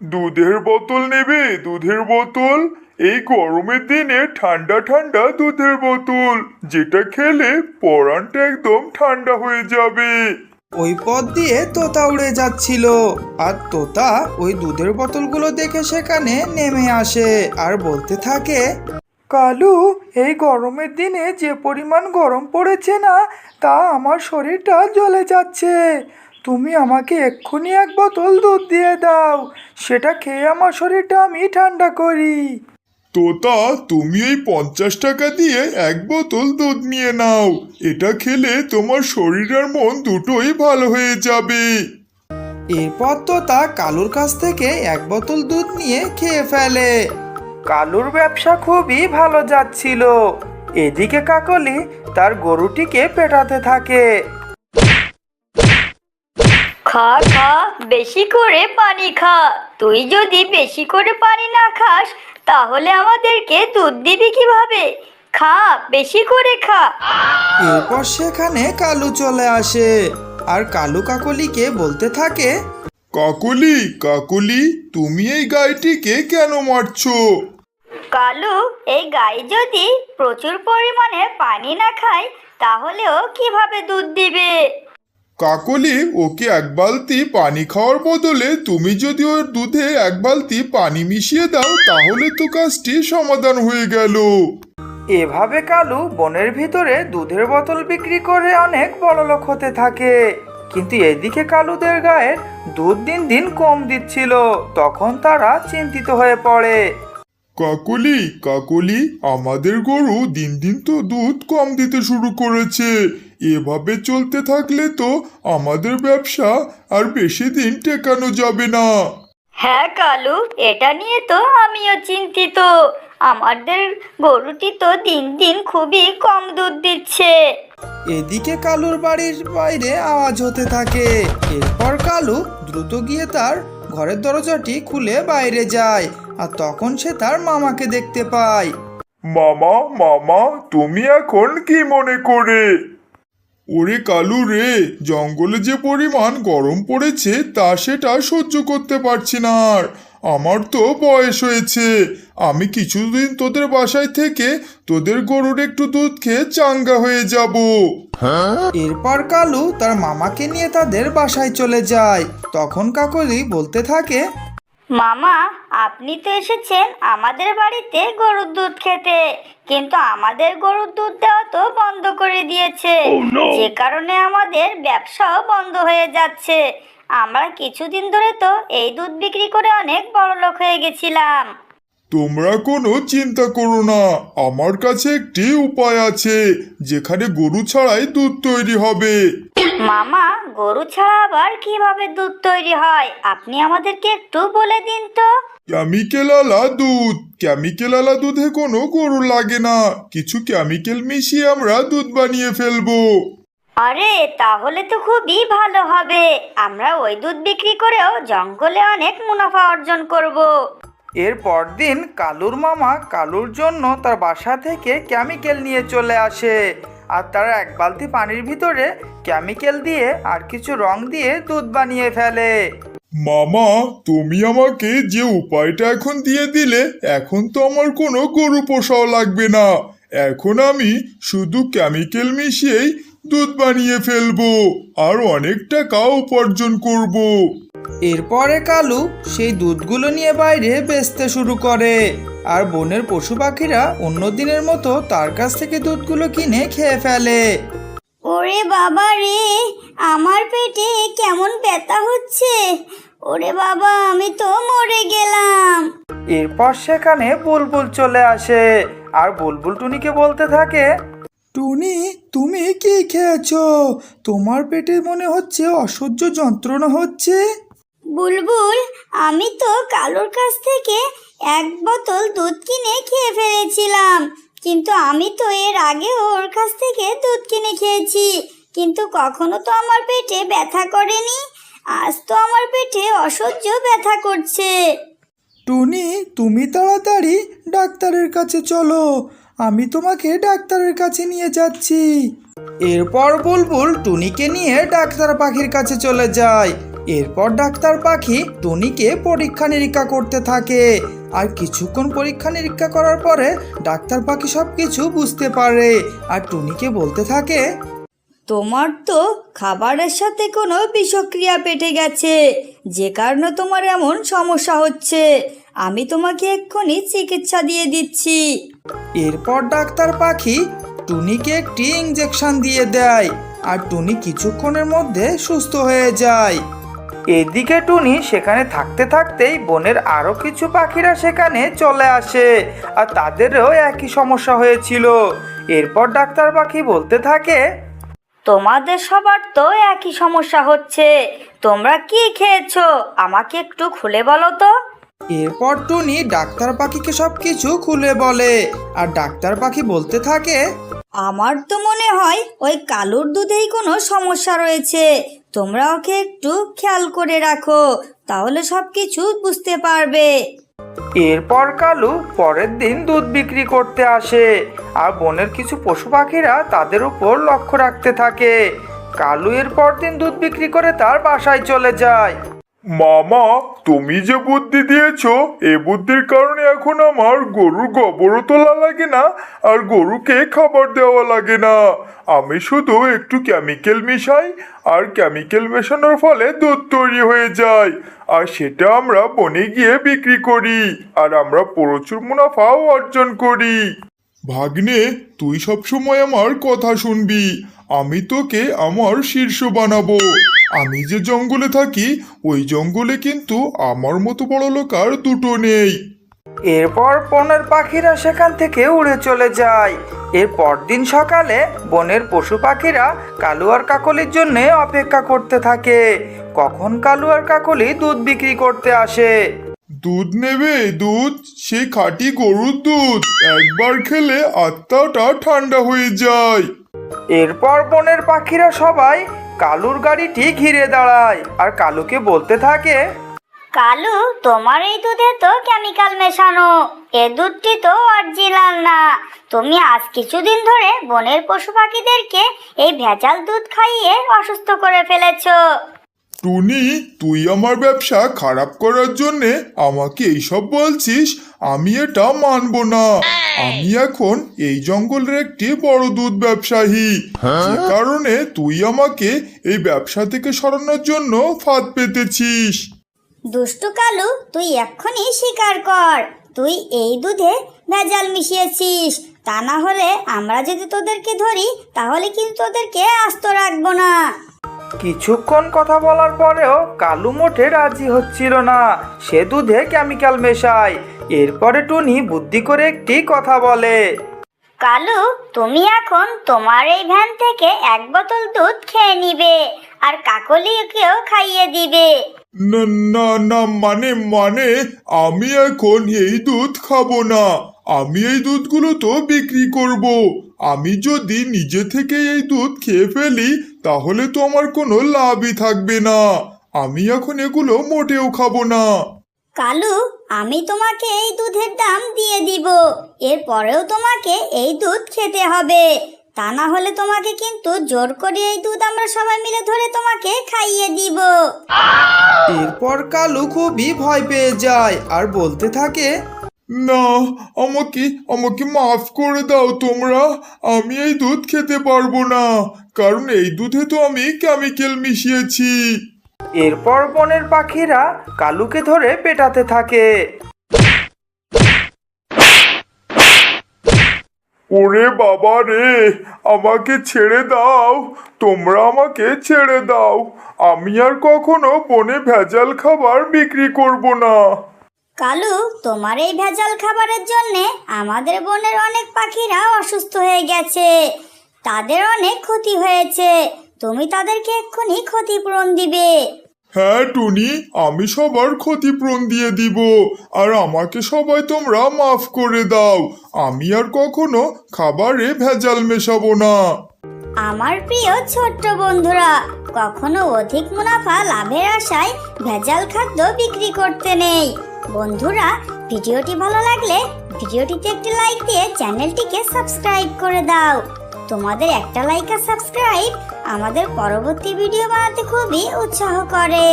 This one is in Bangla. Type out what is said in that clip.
দুধের বোতল নেবে দুধের বোতল। এই গরমের দিনে ঠান্ডা ঠান্ডা দুধের বোতল। যেটা খেলে পরানটা একদম ঠান্ডা হয়ে যাবে। ওই পথ দিয়ে তোতা উড়ে যাচ্ছিল। আর তোতা ওই দুধের বোতলগুলো দেখে সেখানে নেমে আসে আর বলতে থাকে কালু এই গরমের দিনে যে পরিমাণ গরম পড়েছে না তা আমার শরীরটা জ্বলে যাচ্ছে। তুমি আমাকে এক্ষুনি এক বোতল দুধ দিয়ে দাও। সেটা খেয়ে আমার শরীরটা আমি ঠান্ডা করি। তোতা তুমি এই পঞ্চাশ টাকা দিয়ে এক বোতল দুধ নিয়ে নাও। এটা খেলে তোমার শরীর আর মন দুটোই ভালো হয়ে যাবে। এরপর তোতা কালুর কাছ থেকে এক বোতল দুধ নিয়ে খেয়ে ফেলে। কালুর ব্যবসা খুবই ভালো যাচ্ছিল। এদিকে কাকলি তার গরুটিকে পেটাতে থাকে। খা খা বেশি করে পানি খা। তুই যদি বেশি করে পানি না খাস তাহলে আমাদেরকে দুধ দিবি কীভাবে? খা বেশি করে খা। এরপর সেখানে কালু চলে আসে। আর কালু কাকলিকে বলতে থাকে কাকলি কাকলি তুমি এই গাইটিকে কেন মারছো? কালু এই গাই যদি প্রচুর পরিমাণে পানি না খায় তাহলেও কীভাবে দুধ দিবে? কাকলি ওকে এক বালতি পানি খাওয়ার বদলে তুমি যদি ওর দুধে এক বালতি পানি মিশিয়ে দাও তাহলে তো কাজটি সমাধান হয়ে গেল। এভাবে কালু বনের ভিতরে দুধের বোতল বিক্রি করে অনেক বড়লোক হতে থাকে। কিন্তু এদিকে কালুদের গায়ের দুধ দিন দিন কম দিচ্ছিল তখন তারা চিন্তিত হয়ে পড়ে। কাকলি কাকলি আমাদের গরু দিন দিন তো দুধ কম দিতে শুরু করেছে। এভাবে চলতে থাকলে তো আমাদের ব্যবসা আর বেশি দিন টেকানো যাবে না। হ্যাঁ কালু এটা নিয়ে তো আমিও চিন্তিত। আমাদের গরুটি তো দিন দিন খুবই কম দুধ দিচ্ছে। এদিকে কালুর বাড়ির বাইরে আওয়াজ হতে থাকে। এরপর কালু দ্রুত গিয়ে তার ঘরের দরজাটি খুলে বাইরে যায় আর তখন সে তার মামাকে দেখতে পায়। মামা মামা তুমি এখন কি মনে করে? ওরে কালু রে, জঙ্গলে যে পরিমাণ গরম পড়েছে, তা সেটা সহ্য করতে পারছি না আর। আমার তো বয়স হয়েছে। আমি কিছুদিন তোদের বাসায় থেকে তোদের গরুর একটু দুধ খেয়ে চাঙ্গা হয়ে যাব। এরপর কালু তার মামাকে নিয়ে তাদের বাসায় চলে যায়। তখন কাকলি বলতে থাকে মামা আপনি তো এসেছেন আমাদের বাড়িতে গরুর দুধ খেতে কিন্তু আমাদের গরুর দুধ দেওয়া তো বন্ধ করে দিয়েছে। যে কারণে আমাদের ব্যবসাও বন্ধ হয়ে যাচ্ছে। আমরা কিছুদিন ধরে তো এই দুধ বিক্রি করে অনেক বড় লোক হয়ে গেছিলাম। তোমরা কোনো চিন্তা করো না আমার কাছে একটি উপায় আছে যেখানে গরু ছাড়াই দুধ তৈরি হবে। মামা গরু ছাড়া আবার কীভাবে দুধ তৈরি হয়? আপনি আমাদেরকে একটু বলে দিন তো। কেমিক্যাল আলা দুধ। কেমিক্যাল আলা দুধে কোনো গরু লাগে না। কিছু কেমিক্যাল মিশিয়ে আমরা দুধ বানিয়ে ফেলব। আরে তাহলে তো খুবই ভালো হবে। আমরা ওই দুধ বিক্রি করেও জঙ্গলে অনেক মুনাফা অর্জন করব। এর পরদিন কালুর মামা কালুর জন্য তার বাসা থেকে কেমিক্যাল নিয়ে চলে আসে। আর তারা এক বালতি পানির ভিতরে কেমিক্যাল দিয়ে আর কিছু রং দিয়ে দুধ বানিয়ে ফেলে। মামা তুমি আমাকে যে উপায়টা এখন দিয়ে দিলে এখন তো আমার কোনো গরু পোষাও লাগবে না। এখন আমি শুধু কেমিক্যাল মিশিয়েই দুধ বানিয়ে ফেলব আর অনেক টাকা উপার্জন করব। এরপরে কালু সেই দুধগুলো নিয়ে বাইরে বেচতে শুরু করে। আর বনের পশু পাখিরা অন্য দিনের মতো তার কাছ থেকে দুধগুলো কিনে খেয়ে ফেলে। ওরে বাবা রে আমার পেটে কেমন ব্যথা হচ্ছে। ওরে বাবা আমি তো মরে গেলাম। এরপর সেখানে বুলবুল চলে আসে। আর বুলবুল টুনিকে বলতে থাকে টুনি তুমি কি খেয়েছো? তোমার পেটে মনে হচ্ছে অসহ্য যন্ত্রণা হচ্ছে? বুলবুল আমি তো কালুর কাছ থেকে এক বোতল দুধ কিনে খেয়ে ফেলেছিলাম। কিন্তু আমি তো এর আগে ওর কাছ থেকে দুধ কিনে খেয়েছি। কিন্তু কখনো তো আমার পেটে ব্যথা করেনি। আজ তো আমার পেটে অসহ্য ব্যথা করছে। টুনি তুমি তাড়াতাড়ি ডাক্তারের কাছে চলো। আমি তোমাকে ডাক্তারের কাছে নিয়ে যাচ্ছি। এরপর বুলবুল টুনিকে নিয়ে ডাক্তার পাখির কাছে চলে যায়। এরপর ডাক্তার পাখি টুনিকে পরীক্ষা নিরীক্ষা করতে থাকে। আর কিছুক্ষণ পরীক্ষা নিরীক্ষা করার পরে ডাক্তার পাখি সব কিছু বুঝতে পারে আর টুনিকে বলতে থাকে তোমার তো খাবারের সাথে কোনো বিষক্রিয়া পেটে গেছে। যে কারণে তোমার এমন সমস্যা হচ্ছে। আমি তোমাকে এক্ষুনি চিকিৎসা দিয়ে দিচ্ছি। এরপর ডাক্তার পাখি টুনিকে একটি ইঞ্জেকশন দিয়ে দেয় আর টুনি কিছুক্ষণের মধ্যে সুস্থ হয়ে যায়। এদিকে টুনি সেখানে থাকতে থাকতেই বনের আরও কিছু পাখিরা সেখানে চলে আসে আর তাদেরও একই সমস্যা হয়েছিল। এরপর ডাক্তার পাখি বলতে থাকে তোমাদের সবার তো একই সমস্যা হচ্ছে তোমরা কি খেয়েছো? আমাকে একটু খুলে বলো তো? এরপর টুনি ডাক্তার পাখিকে সব কিছু খুলে বলে আর ডাক্তার পাখি বলতে থাকে আমার তো মনে হয় ওই কালুর দুধেই কোনো সমস্যা রয়েছে তোমরা ওকে একটু খেয়াল করে রাখো, তাহলে সব কিছু বুঝতে পারবে। এরপর কালু পরের দিন দুধ বিক্রি করতে আসে, আর বনের কিছু পশু পাখিরা তাদের উপর লক্ষ্য রাখতে থাকে। কালু এর পর দিন দুধ বিক্রি করে তার বাসায় চলে যায়। মামা, তুমি যে বুদ্ধি দিয়েছ, এ বুদ্ধির কারণে এখন আমার গরুর গোবরও তোলা লাগে না, আর গরুকে খাবার দেওয়া লাগে না। আমি শুধু একটু কেমিক্যাল মিশাই, আর কেমিক্যাল মেশানোর ফলে দুধ তৈরি হয়ে যায়, আর সেটা আমরা বনে গিয়ে বিক্রি করি, আর আমরা প্রচুর মুনাফাও অর্জন করি। ভাগ্নে, তুই সবসময় আমার কথা শুনবি। আমি তোকে আমার শীর্ষ বানাবো। আমি যে জঙ্গলে থাকি, ওই জঙ্গলে কিন্তু আমার মতো বড় লোক আর দুটো নেই। এরপর বনের পাখিরা সেখান থেকে উড়ে চলে যায়। এর পরদিন সকালে বনের পশু পাখিরা কালু আর কাকলির জন্য অপেক্ষা করতে থাকে। কখন কালু আর কাকলি দুধ বিক্রি করতে আসে? দুধ নেবে? দুধ? সে খাঁটি গরুর দুধ। একবার খেলে আত্মাটা ঠান্ডা হয়ে যায়। এরপর বনের পাখিরা সবাই কালুর গাড়িটি ঘিরে দাঁড়ায়। আর কালুকে বলতে থাকে কালু তোমার এই দুধে তো কেমিক্যাল মেশানো। এ দুধটি তো অরিজিনাল না। তুমি আজ কিছুদিন ধরে বনের পশু পাখিদেরকে এই ভেজাল দুধ খাইয়ে অসুস্থ করে ফেলেছো। টুনি তুই আমার ব্যবসা খারাপ করার জন্যে আমাকে এইসব বলছিস আমি এটা মানব না। আমি এখন এই জঙ্গলের একটি বড় দুধ ব্যবসায়ী। যে কারণে তুই আমাকে এই ব্যবসা থেকে সরানোর জন্য ফাঁদ পেতেছিস। দুষ্টু কালু তুই এক্ষুনি স্বীকার কর। তুই এই দুধে ভেজাল মিশিয়েছিস। তা না হলে আমরা যদি তোদেরকে ধরি তাহলে কিন্তু তোদেরকে আস্ত রাখব না। কিছুক্ষণ কথা বলার পরেও কালু মোটে রাজি হচ্ছিল না। সে দুধে কেমিক্যাল মেশায়। এরপরে টুনি বুদ্ধি করে একটি কথা বলে। কালু তুমি এখন তোমার এই ভ্যান থেকে এক বোতল দুধ খেয়ে নিবে আর কাকলিকেও খাইয়ে দিবে। না না না মানে মানে আমি এখন এই দুধ খাব না। আমি এই দুধগুলো তো বিক্রি করব। আমি যদি নিজে থেকে এই দুধ খেয়ে ফেলি তাহলে তো আমার কোনো লাভই থাকবে না। আমি এখন এগুলো মোটেও খাব না। কালু আমি তোমাকে এই দুধের দাম দিয়ে দিব। এরপরেও তোমাকে এই দুধ খেতে হবে। তা না হলে তোমাকে কিন্তু জোর করে এই দুধ আমরা সবাই মিলে ধরে তোমাকে খাইয়ে দিব। এরপর কালু খুবই ভয় পেয়ে যায় আর বলতে থাকে না আমাকে আমাকে মাফ করে দাও তোমরা। আমি এই দুধ খেতে পারব না কারণ এই দুধে তো আমি কেমিক্যাল মিশিয়েছি। এরপর বনের পাখিরা কালুকে ধরে পেটাতে থাকে। ওরে বাবা রে আমাকে ছেড়ে দাও তোমরা আমাকে ছেড়ে দাও। আমি আর কখনো বনে ভেজাল খাবার বিক্রি করব না। কালু তোমার এই ভেজাল খাবারের জন্যে আমাদের বনের অনেক পাখিরা অসুস্থ হয়ে গেছে। তাদের অনেক ক্ষতি হয়েছে। তুমি তাদেরকে এক্ষুনি ক্ষতিপূরণ দিবে। হ্যাঁ টুনি আমি সবার ক্ষতিপূরণ দিয়ে দিব। আর আমাকে সবাই তোমরা মাফ করে দাও। আমি আর কখনো খাবারে ভেজাল মেশাবো না। আমার প্রিয় ছোট্ট বন্ধুরা কখনো অধিক মুনাফা লাভের আশায় ভেজাল খাদ্য বিক্রি করতে নেই। বন্ধুরা, ভিডিওটি ভালো লাগলে ভিডিওটিতে একটি লাইক দিয়ে চ্যানেলটিকে সাবস্ক্রাইব করে দাও। তোমাদের একটা লাইক আর সাবস্ক্রাইব আমাদের পরবর্তী ভিডিও বানাতে খুবই উৎসাহ করে।